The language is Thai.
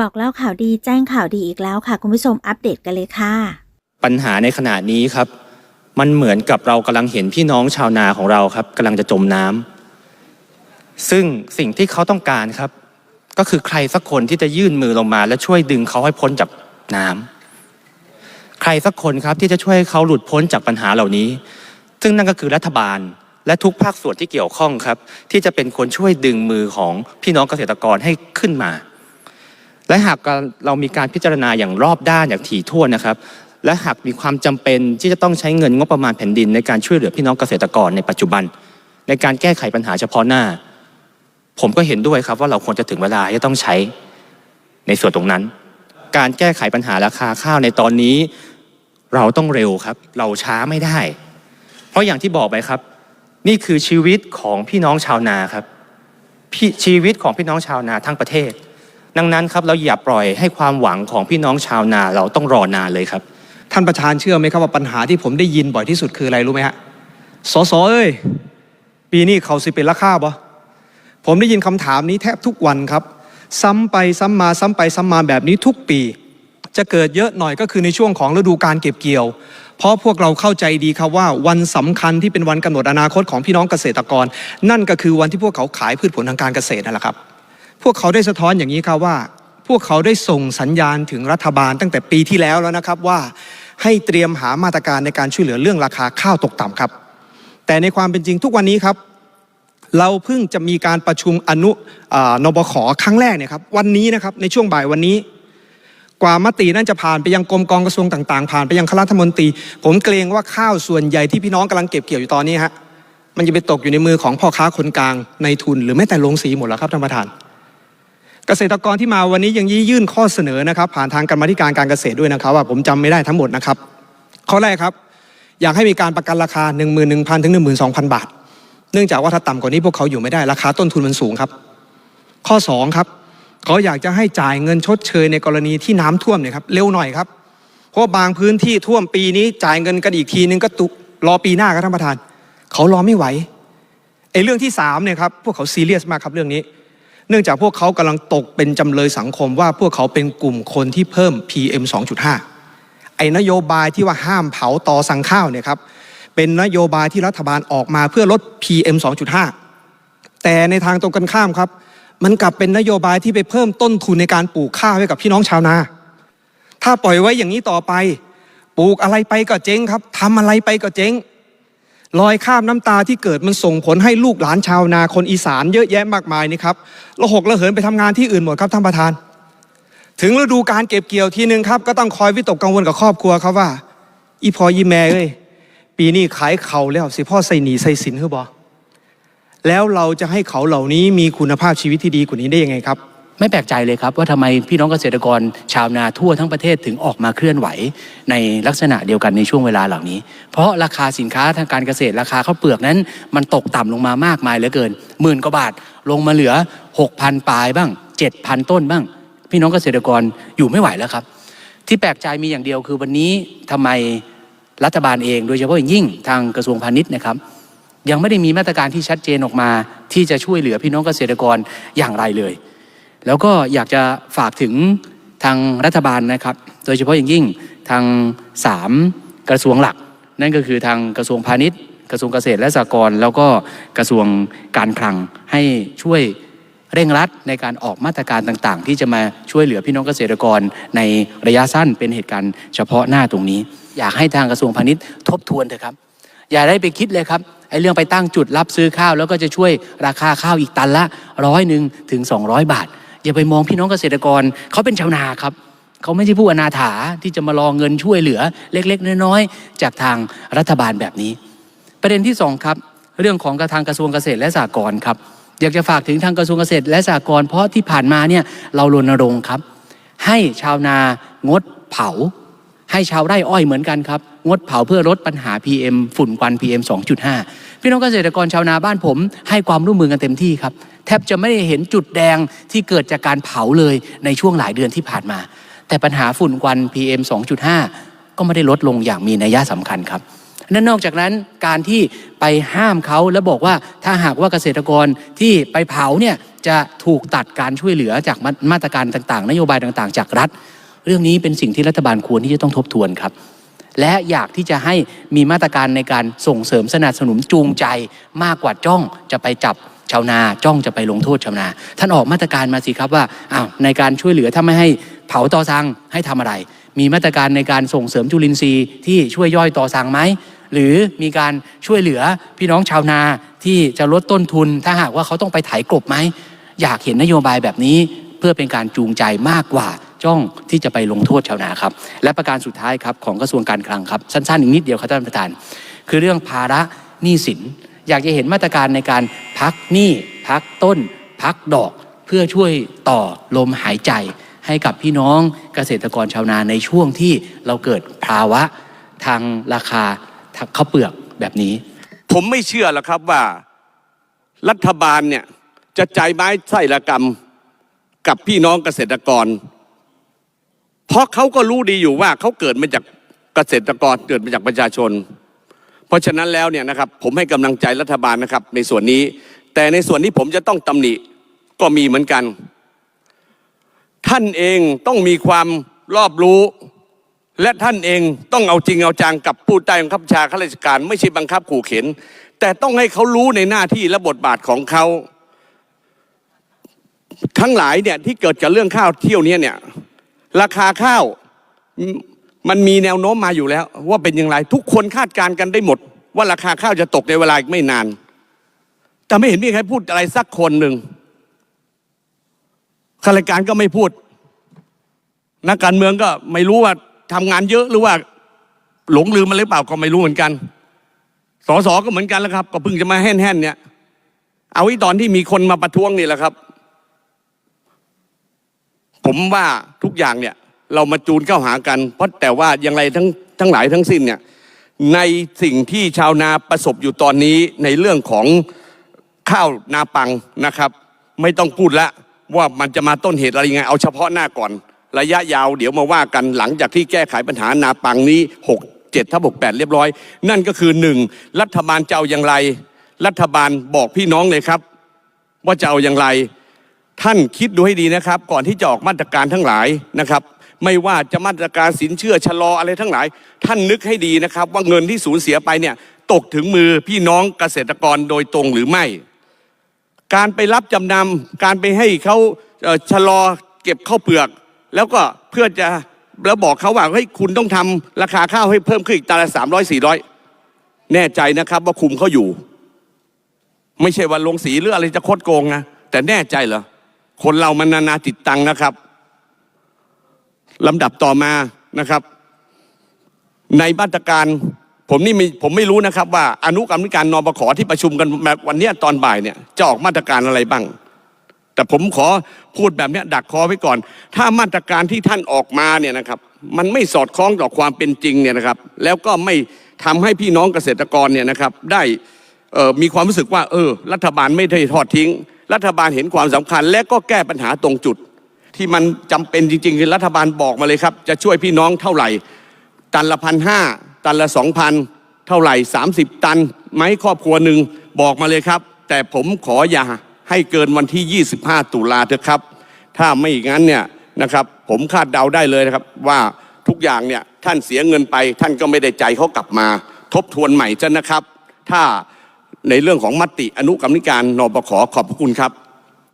บอกเล่าข่าวดีแจ้งข่าวดีอีกแล้วค่ะ คุณผู้ชมอัปเดตกันเลยค่ะ ปัญหาในขณะนี้ครับ มันเหมือนกับเรากำลังเห็นพี่น้องชาวนาของเราครับกำลังจะจมน้ำซึ่งสิ่งที่เขาต้องการครับ ก็คือใครสักคนที่จะยื่นมือลงมา และช่วยดึงเขาให้พ้นจากน้ำใครสักคนครับที่จะช่วยให้เขาหลุดพ้นจากปัญหาเหล่านี้ ซึ่งนั่นก็คือรัฐบาลและทุกภาคส่วนที่เกี่ยวข้องครับ ที่จะเป็นคนช่วยดึงมือของพี่น้องเกษตรกรให้ขึ้นมา และหากเรามีการพิจารณาอย่างรอบด้านอย่างถี่ถ้วนนะครับ และหากมีความจำเป็นที่จะต้องใช้เงินงบประมาณแผ่นดิน ในการช่วยเหลือพี่น้องเกษตรกรในปัจจุบัน ในการแก้ไขปัญหาเฉพาะหน้า ผมก็เห็นด้วยครับว่าเราควรจะถึงเวลาที่ต้องใช้ในส่วนตรงนั้น การแก้ไขปัญหาราคาข้าวในตอนนี้ เราต้องเร็วครับ เราช้าไม่ได้ เพราะอย่างที่บอกไปครับ นี่คือชีวิตของพี่น้องชาวนาครับชีวิตของพี่น้องชาวนาทั้งประเทศ ดังนั้นครับเราอย่าปล่อยให้ความหวังของพี่น้องชาวนาเราต้องรอนานเลยครับ ท่านประธานเชื่อไหมครับว่าปัญหาที่ผมได้ยินบ่อยที่สุดคืออะไรรู้ไหมฮะสอสอเอ้ยปีนี้เขาสิเป็นราคาบ่ผมได้ยินคำถามนี้แทบทุกวันครับ ซ้ำไปซ้ำมาซ้ำไปซ้ำมาแบบนี้ทุกปี จะเกิดเยอะหน่อยก็คือในช่วงของฤดูการเก็บเกี่ยว เพราะพวกเราเข้าใจดีครับว่าวันสำคัญที่เป็นวันกำหนดอนาคตของพี่น้องเกษตรกร นั่นก็คือวันที่พวกเขาขายพืชผลทางการเกษตรนั่นแหละครับ พวกเขาได้สะท้อนอย่างนี้ครับว่า พวกเขาได้ส่งสัญญาณถึงรัฐบาลตั้งแต่ปีที่แล้วแล้วนะครับว่าให้เตรียมหามาตรการในการช่วยเหลือเรื่องราคาข้าวตกต่ำครับ แต่ในความเป็นจริงทุกวันนี้ครับ เราเพิ่งจะมีการประชุมอนุอนบขครั้งแรกเนี่ยครับวันนี้นะครับในช่วงบ่ายวันนี้กว่ามตินั่นจะผ่านไปยังกรมกองกระทรวงต่างๆ ผ่านไปยังคณะรัฐมนตรี ผมเกรงว่าข้าวส่วนใหญ่ที่พี่น้องกำลังเก็บเกี่ยวอยู่ตอนนี้ฮะมันจะไปตกอยู่ในมือของพ่อค้าคนกลางในทุน หรือแม้แต่โรงสีหมดแล้วครับท่านประธาน เกษตรกรที่มาวันนี้ยังยื่นข้อเสนอนะครับ ผ่านทางกรรมธิการการเกษตรด้วยนะครับว่าผมจำไม่ได้ทั้งหมดนะครับ ข้อแรกครับ อยากให้มีการประกันราคา 1 1 0 0 0ถึง12,000 บาท เนื่องจากว่าถ้าต่ำกว่านี้พวกเขาอยู่ไม่ได้ราคาต้นทุนมันสูงครับ ข้อ 2 ครับเขาอยากจะให้จ่ายเงินชดเชยในกรณีที่น้ำท่วมเนี่ยครับเร็วหน่อยครับ เพราะว่าบางพื้นที่ท่วมปีนี้จ่ายเงินกันอีกทีนึงก็ตุรอปีหน้าครับท่านประธาน เขารอไม่ไหวไอ้เรื่องที่สามเนี่ยครับพวกเขาซีเรียสมากครับเรื่องนี้ เนื่องจากพวกเขากำลังตกเป็นจำเลยสังคมว่าพวกเขาเป็นกลุ่มคนที่เพิ่ม PM 2.5 ไอ้นโยบายที่ว่าห้ามเผาตอสั่งข้าวเนี่ยครับเป็นนโยบายที่รัฐบาลออกมาเพื่อลด PM 2.5 แต่ในทางตรงกันข้ามครับ มันกลับเป็นนโยบายที่ไปเพิ่มต้นทุนในการปลูกข้าวให้กับพี่น้องชาวนา ถ้าปล่อยไว้อย่างนี้ต่อไป ปลูกอะไรไปก็เจ๊งครับทำอะไรไปก็เจ๊ง รอยข้ามน้ำตาที่เกิดมันส่งผลให้ลูกหลานชาวนาคนอีสานเยอะแยะมากมายนี่ครับระหกระเหินไปทำงานที่อื่นหมดครับท่านประธาน ถึงฤดูการเก็บเกี่ยวทีนึงครับ ก็ต้องคอยวิตกกังวลกับครอบครัวครับว่า อีพอยีแม่เอ้ยปีนี้ขายเขาแล้วสิพ่อใส่หนีใส่สินคือบอแล้วเราจะให้เขาเหล่านี้มีคุณภาพชีวิตที่ดีกว่านี้ได้ยังไงครับ ไม่แปลกใจเลยครับว่าทำไมพี่น้องเกษตรกรชาวนาทั่วทั้งประเทศถึงออกมาเคลื่อนไหว ในลักษณะเดียวกันในช่วงเวลาเหล่านี้ เพราะราคาสินค้าทางการเกษตรราคาข้าวเปลือกนั้น มันตกต่ำลงมามากมายเหลือเกินหมื่นกว่าบาทลงมาเหลือ 6,000 ปลายบ้าง 7,000 ต้นบ้าง พี่น้องเกษตรกรอยู่ไม่ไหวแล้วครับ ที่แปลกใจมีอย่างเดียวคือวันนี้ทำไมรัฐบาลเองโดยเฉพาะอย่างยิ่งทางกระทรวงพาณิชย์นะครับยังไม่ได้มีมาตรการที่ชัดเจนออกมา ที่จะช่วยเหลือพี่น้องเกษตรกรอย่างไรเลย แล้วก็อยากจะฝากถึงทางรัฐบาลนะครับ โดยเฉพาะอย่างยิ่งทางสามกระทรวงหลัก นั่นก็คือทางกระทรวงพาณิชย์ กระทรวงเกษตรและสหกรณ์แล้วก็กระทรวงการคลังให้ช่วยเร่งรัดในการออกมาตรการต่างๆ ที่จะมาช่วยเหลือพี่น้องเกษตรกรในระยะสั้นเป็นเหตุการณ์เฉพาะหน้าตรงนี้ อยากให้ทางกระทรวงพาณิชย์ทบทวนเถอะครับ อย่าได้ไปคิดเลยครับไอ้เรื่องไปตั้งจุดรับซื้อข้าว แล้วก็จะช่วยราคาข้าวอีกตันละร้อยหนึ่งถึง 200 บาท อย่าไปมองพี่น้องเกษตรกรเขาเป็นชาวนาครับเขาไม่ใช่ผู้อนาถาที่จะมารอเงินช่วยเหลือเล็ก ๆ น้อยๆจากทางรัฐบาลแบบนี้ ประเด็นที่สองครับเรื่องของกระทางกระทรวงเกษตรและสหกรณ์ครับอยากจะฝากถึงทางกระทรวงเกษตรและสหกรณ์เพราะที่ผ่านมาเนี่ยเรารณรงค์ครับ ให้ชาวนางดเผา ให้ชาวไร่อ้อยเหมือนกันครับ งดเผาเพื่อลดปัญหา PM ฝุ่นควัน PM 2.5 พี่น้องเกษตรกรชาวนาบ้านผม ให้ความร่วมมือกันเต็มที่ครับ แทบจะไม่ได้เห็นจุดแดงที่เกิดจากการเผาเลยในช่วงหลายเดือนที่ผ่านมา แต่ปัญหาฝุ่นควัน PM 2.5 ก็ไม่ได้ลดลงอย่างมีนัยสำคัญครับนั่นนอกจากนั้นการที่ไปห้ามเขาแล้วบอกว่าถ้าหากว่าเกษตรกรที่ไปเผาเนี่ยจะถูกตัดการช่วยเหลือจากมามาตรการต่างๆ นโยบายต่างๆ จากรัฐ เรื่องนี้เป็นสิ่งที่รัฐบาลควรที่จะต้องทบทวนครับ และอยากที่จะให้มีมาตรการในการส่งเสริมสนับสนุนจูงใจมากกว่าจ้องจะไปจับชาวนาจ้องจะไปลงโทษชาวนา ท่านออกมาตรการมาสิครับว่าอ้าวในการช่วยเหลือถ้าไม่ให้เผาตอซังให้ทำอะไร มีมาตรการในการส่งเสริมจุลินทรีย์ที่ช่วยย่อยตอซังไหมหรือมีการช่วยเหลือพี่น้องชาวนาที่จะลดต้นทุน ถ้าหากว่าเขาต้องไปไถกลบไหมอยากเห็นนโยบายแบบนี้เพื่อเป็นการจูงใจมากกว่า จ้องที่จะไปลงโทษชาวนาครับ และประการสุดท้ายครับของกระทรวงการคลังครับ สั้นๆอีกนิดเดียวครับท่านประธาน คือเรื่องภาระหนี้สิน อยากจะเห็นมาตรการในการพักหนี้พักต้น พักดอกเพื่อช่วยต่อลมหายใจ ให้กับพี่น้องเกษตรกรชาวนาในช่วงที่เราเกิดภาวะทางราคาข้าวเปลือกแบบนี้ ผมไม่เชื่อหรอกครับว่ารัฐบาลเนี่ยจะใจไม้ไส้ระกรรมกับพี่น้องเกษตรกร เพราะเขาก็รู้ดีอยู่ว่าเขาเกิดมาจากเกษตรกรเกิดมาจากประชาชน เพราะฉะนั้นแล้วเนี่ยนะครับผมให้กำลังใจรัฐบาลนะครับ ในส่วนนี้ แต่ในส่วนที่ผมจะต้องตำหนิก็มีเหมือนกัน ท่านเองต้องมีความรอบรู้ และท่านเองต้องเอาจริงเอาจังกับผู้ใต้บังคับชาข้าราชการ ไม่ใช่บังคับขู่เข็น แต่ต้องให้เขารู้ในหน้าที่และบทบาทของเขาทั้งหลายเนี่ยที่เกิดจากเรื่องข้าวเที่ยวเนี้ยเนี่ย ราคาข้าวมันมีแนวโน้มมาอยู่แล้ว ว่าเป็นอย่างไร ทุกคนคาดการณ์กันได้หมด ว่าราคาข้าวจะตกในเวลาอีกไม่นาน แต่ไม่เห็นมีใครพูดอะไรสักคนหนึ่งข้าราชการก็ไม่พูด นักการเมืองก็ไม่รู้ว่าทำงานเยอะหรือว่า หลงลืมมันหรือเปล่าก็ไม่รู้เหมือนกันสสก็เหมือนกันแล้วครับ ก็เพิ่งจะมาแห่นๆเนี่ย เอาไอีตอนที่มีคนมาประท้วงนี่แหละครับ ผมว่าทุกอย่างเนี่ยเรามาจูนเข้าหากัน เพราะแต่ว่าอย่างไรทั้งทั้งหลายทั้งสิ้นเนี่ยในสิ่งที่ชาวนาประสบอยู่ตอนนี้ในเรื่องของข้าวนาปังนะครับ ไม่ต้องพูดละว่ามันจะมาต้นเหตุอะไรยังไง เอาเฉพาะหน้าก่อน ระยะยาวเดี๋ยวมาว่ากันหลังจากที่แก้ไขปัญหานาปังนี้ 6 7ทับ6 8 เรียบร้อย นั่นก็คือหนึ่งรัฐบาลจะเอาอย่างไร รัฐบาลบอกพี่น้องเลยครับ ว่าจะเอาอย่างไร ท่านคิดดูให้ดีนะครับ ก่อนที่จะออกมาตรการทั้งหลายนะครับ ไม่ว่าจะมาตรการสินเชื่อชะลออะไรทั้งหลาย ท่านนึกให้ดีนะครับ ว่าเงินที่สูญเสียไปเนี่ยตกถึงมือพี่น้องเกษตรกรโดยตรงหรือไม่ การไปรับจำนำการไปให้เขาเชะลอเก็บข้าวเปลือก แล้วก็เพื่อจะแล้วบอกเขาว่าเฮ้ยคุณต้องทำราคาข้าวให้เพิ่มขึ้นอีกตันละสามร้อยสี่ร้อยแน่ใจนะครับว่าคุมเขาอยู่ ไม่ใช่ว่าลงสีหรืออะไรจะโคดโกงนะแต่แน่ใจเหรอ คนเรามันนานาจิตตังนะครับลำดับต่อมานะครับ ในมาตรการผมนี่มีผมไม่รู้นะครับว่าอนุกรรมการนปขที่ประชุมกันแบบวันนี้ตอนบ่ายเนี่ยจะออกมาตรการอะไรบ้าง แต่ผมขอพูดแบบนี้ดักคอไว้ก่อน ถ้ามาตรการที่ท่านออกมาเนี่ยนะครับ มันไม่สอดคล้องต่อความเป็นจริงเนี่ยนะครับ แล้วก็ไม่ทำให้พี่น้องเกษตรกรเนี่ยนะครับ ได้มีความรู้สึกว่า เออ รัฐบาลไม่ได้ทอดทิ้ง รัฐบาลเห็นความสำคัญ และก็แก้ปัญหาตรงจุด ที่มันจำเป็นจริงๆคือรัฐบาลบอกมาเลยครับ จะช่วยพี่น้องเท่าไหร่ ตันละพันห้าตันละสองพันเท่าไหร่สามสิบตันไหมครอบครัวหนึ่งบอกมาเลยครับ แต่ผมขออย่าให้เกินวันที่ 25 ตุลาเถอะครับ ถ้าไม่อย่างนั้นเนี่ยนะครับผมคาดเดาได้เลยนะครับว่าทุกอย่างเนี่ยท่านเสียเงินไป ท่านก็ไม่ได้ใจเขากลับมา ทบทวนใหม่จ้ะนะครับ ถ้า ในเรื่องของมติอนุกรรมนิการนปขอขอบพระคุณครับ